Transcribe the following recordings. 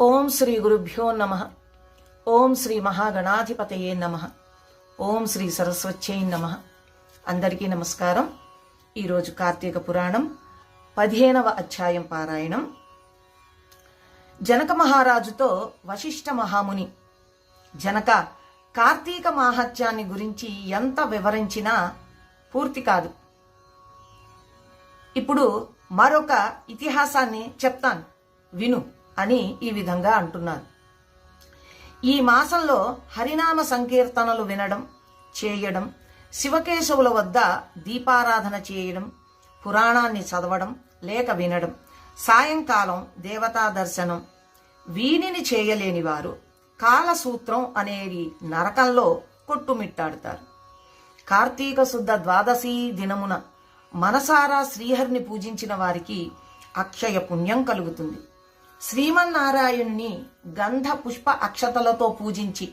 ఓం శ్రీ గురుభ్యో నమ. ఓం శ్రీ మహాగణాధిపతయే నమ. ఓం శ్రీ సరస్వత్యై నమ. అందరికీ నమస్కారం. ఈరోజు కార్తీక పురాణం పదిహేనవ అధ్యాయం పారాయణం. జనక మహారాజుతో వశిష్ఠ మహాముని జనక కార్తీక మాహత్యాన్ని గురించి ఎంత వివరించినా పూర్తి కాదు. ఇప్పుడు మరొక ఇతిహాసాన్ని చెప్తాను. విను. అని ఈ విధంగా అంటున్నారు ఈ మాసంలో హరినామ సంకీర్తనలు వినడం చేయడం శివకేశవుల వద్ద దీపారాధన చేయడం పురాణాన్ని చదవడం లేక వినడం సాయంకాలం దేవతా దర్శనం వీనిని చేయలేని వారు కాలసూత్రం అనేది నరకంలో కొట్టుమిట్టాడుతారు. కార్తీక శుద్ధ ద్వాదశి దినమున మనసారా శ్రీహరిని పూజించిన వారికి అక్షయ పుణ్యం కలుగుతుంది. శ్రీమన్నారాయణుని గంధ పుష్ప అక్షతలతో పూజించి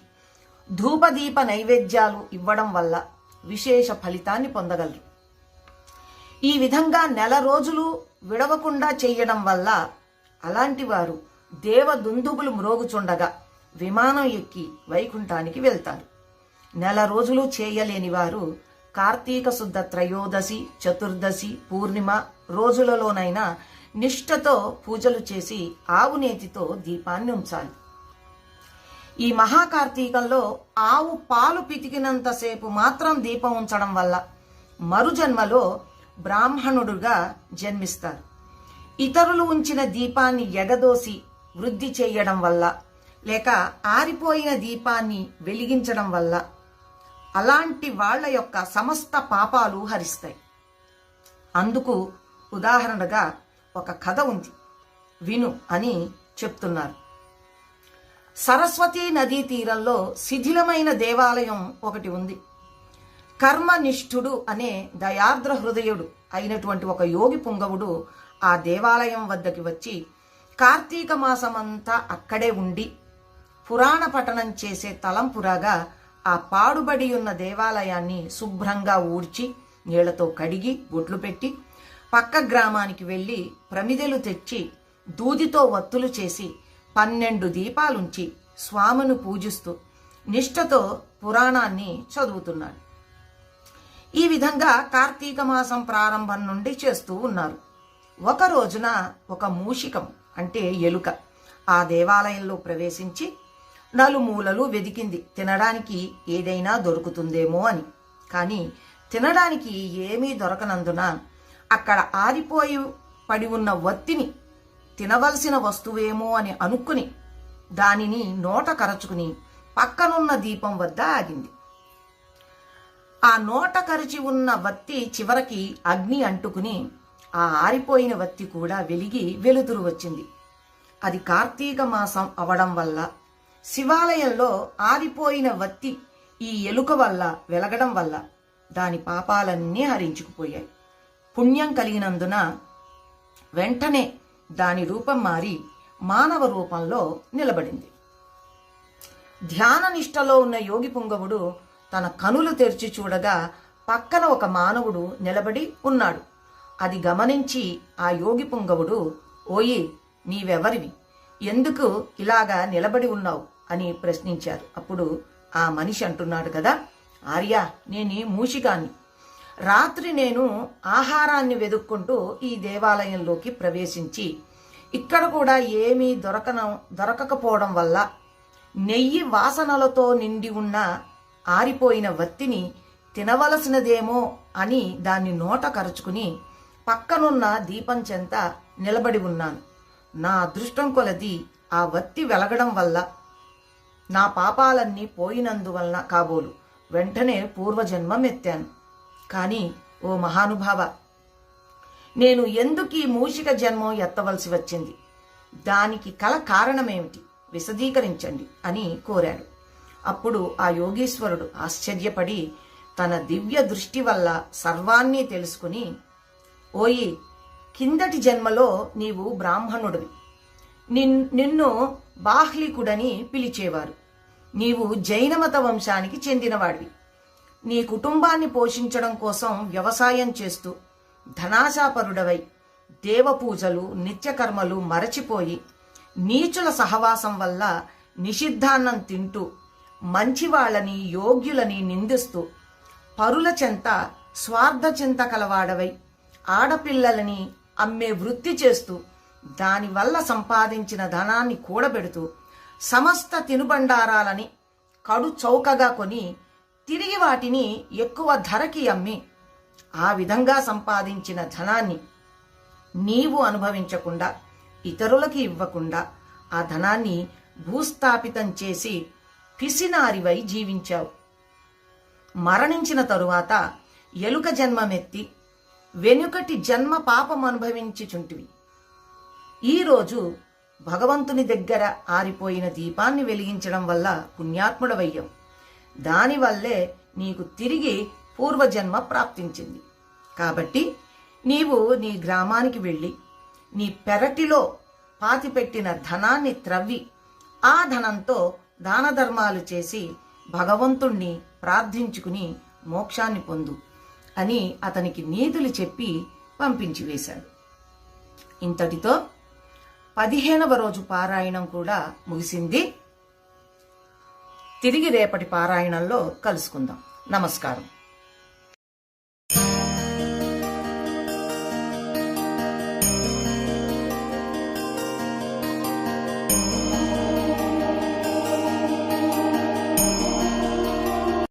ధూపదీప నైవేద్యాలు ఇవ్వడం వల్ల విశేష ఫలితాన్ని పొందగలరు. ఈ విధంగా నెల రోజులు విడవకుండా చేయడం వల్ల అలాంటి వారు దేవదుందుబులు మ్రోగుచుండగా విమానం ఎక్కి వైకుంఠానికి వెళ్తారు. నెల రోజులు చేయలేని వారు కార్తీక శుద్ధ త్రయోదశి చతుర్దశి పూర్ణిమ రోజులలోనైనా నిష్ఠతో పూజలు చేసి ఆవు నేతితో దీపాన్ని ఉంచాలి. ఈ మహాకార్తీకంలో ఆవు పాలు పితికినంతసేపు మాత్రం దీపం ఉంచడం వల్ల మరుజన్మలో బ్రాహ్మణుడుగా జన్మిస్తారు. ఇతరులు ఉంచిన దీపాన్ని ఎగదోసి వృద్ధి చేయడం వల్ల లేక ఆరిపోయిన దీపాన్ని వెలిగించడం వల్ల అలాంటి వాళ్ళ యొక్క సమస్త పాపాలు హరిస్తాయి. అందుకు ఉదాహరణగా ఒక కథ ఉంది. విను అని చెప్తున్నారు. సరస్వతీ నదీ తీరంలో శిథిలమైన దేవాలయం ఒకటి ఉంది. కర్మనిష్ఠుడు అనే దయార్ద్ర హృదయుడు అయినటువంటి ఒక యోగి పుంగవుడు ఆ దేవాలయం వద్దకి వచ్చి కార్తీక మాసమంతా అక్కడే ఉండి పురాణ పఠనం చేసే తలంపురాగా ఆ పాడుబడి ఉన్న దేవాలయాన్ని శుభ్రంగా ఊడ్చి నీళ్ళతో కడిగి బొట్లు పెట్టి పక్క గ్రామానికి వెళ్ళి ప్రమిదెలు తెచ్చి దూదితో వత్తులు చేసి పన్నెండు దీపాలుంచి స్వామును పూజిస్తూ నిష్ఠతో పురాణాన్ని చదువుతున్నాడు. ఈ విధంగా కార్తీక మాసం ప్రారంభం నుండి చేస్తూ ఉన్నారు. ఒక రోజున ఒక మూషికం అంటే ఎలుక ఆ దేవాలయంలో ప్రవేశించి నలుమూలలు వెదికింది. తినడానికి ఏదైనా దొరుకుతుందేమో అని. కానీ తినడానికి ఏమీ దొరకనందున అక్కడ ఆరిపోయి పడి ఉన్న వత్తిని తినవలసిన వస్తువేమో అని అనుకుని దానిని నోట కరచుకుని పక్కనున్న దీపం వద్ద ఆగింది. ఆ నోట కరిచి ఉన్న వత్తి చివరికి అగ్ని అంటుకుని ఆ ఆరిపోయిన వత్తి కూడా వెలిగి వెలుతురు వచ్చింది. అది కార్తీక మాసం అవడం వల్ల శివాలయంలో ఆరిపోయిన వత్తి ఈ ఎలుక వల్ల వెలగడం వల్ల దాని పాపాలన్నీ హరించుకుపోయాయి. పుణ్యం కలిగినందున వెంటనే దాని రూపం మారి మానవ రూపంలో నిలబడింది. ధ్యాన నిష్టలో ఉన్న యోగి పుంగవుడు తన కనులు తెరిచి చూడగా పక్కన ఒక మానవుడు నిలబడి ఉన్నాడు. అది గమనించి ఆ యోగి పుంగవుడు ఓయి నీవెవరివి? ఎందుకు ఇలాగా నిలబడి ఉన్నావు? అని ప్రశ్నించారు. అప్పుడు ఆ మనిషి అంటున్నాడు కదా ఆర్య నేను మూషికాన్ని రాత్రి నేను ఆహారాన్ని వెదుక్కుంటూ ఈ దేవాలయంలోకి ప్రవేశించి ఇక్కడ కూడా ఏమీ దొరకన దొరకకపోవడం వల్ల నెయ్యి వాసనలతో నిండి ఉన్న ఆరిపోయిన వత్తిని తినవలసినదేమో అని దాన్ని నోట కరుచుకుని పక్కనున్న దీపం చెంత నిలబడి ఉన్నాను. నా అదృష్టం కొలది ఆ వత్తి వెలగడం వల్ల నా పాపాలన్నీ పోయినందువలన కాబోలు. వెంటనే పూర్వజన్మం ఎత్తాను. కానీ ఓ మహానుభావ నేను ఎందుకు ఈ మూషిక జన్మం ఎత్తవలసి వచ్చింది? దానికి కల కారణమేమిటి? విశదీకరించండి అని కోరాడు. అప్పుడు ఆ యోగీశ్వరుడు ఆశ్చర్యపడి తన దివ్య దృష్టి వల్ల సర్వాన్ని తెలుసుకుని ఓయి కిందటి జన్మలో నీవు బ్రాహ్మణుడివి. నిన్ నిన్ను బాహ్లికుడని పిలిచేవారు. నీవు జైనమత వంశానికి చెందినవాడివి. నీ కుటుంబాన్ని పోషించడం కోసం వ్యవసాయం చేస్తూ ధనాశాపరుడవై దేవపూజలు నిత్యకర్మలు మరచిపోయి నీచుల సహవాసం వల్ల నిషిద్ధాన్నం తింటూ మంచి వాళ్ళని యోగ్యులని నిందిస్తూ పరుల చెంత స్వార్థ చింత కలవాడవై ఆడపిల్లలని అమ్మే వృత్తి చేస్తూ దానివల్ల సంపాదించిన ధనాన్ని కూడబెడుతూ సమస్త తినుబండారాలని కడు చౌకగా కొని తిరిగి వాటిని ఎక్కువ ధరకి అమ్మి ఆ విధంగా సంపాదించిన ధనాన్ని నీవు అనుభవించకుండా ఇతరులకి ఇవ్వకుండా ఆ ధనాన్ని భూస్థాపితం చేసి పిసినారివై జీవించావు. మరణించిన తరువాత ఎలుక జన్మమెత్తి వెనుకటి జన్మ పాపం అనుభవించుచుంటివి. ఈరోజు భగవంతుని దగ్గర ఆరిపోయిన దీపాన్ని వెలిగించడం వల్ల పుణ్యాత్ముడవయ్యావు. దానివల్లే నీకు తిరిగి పూర్వజన్మ ప్రాప్తించింది. కాబట్టి నీవు నీ గ్రామానికి వెళ్ళి నీ పెరటిలో పాతిపెట్టిన ధనాన్ని త్రవ్వి ఆ ధనంతో దాన ధర్మాలు చేసి భగవంతుణ్ణి ప్రార్థించుకుని మోక్షాన్ని పొందు అని అతనికి నీతులు చెప్పి పంపించి వేశాడు. ఇంతటితో పదిహేనవ రోజు పారాయణం కూడా ముగిసింది. తిరిగి రేపటి పారాయణంలో కలుసుకుందాం. నమస్కారం.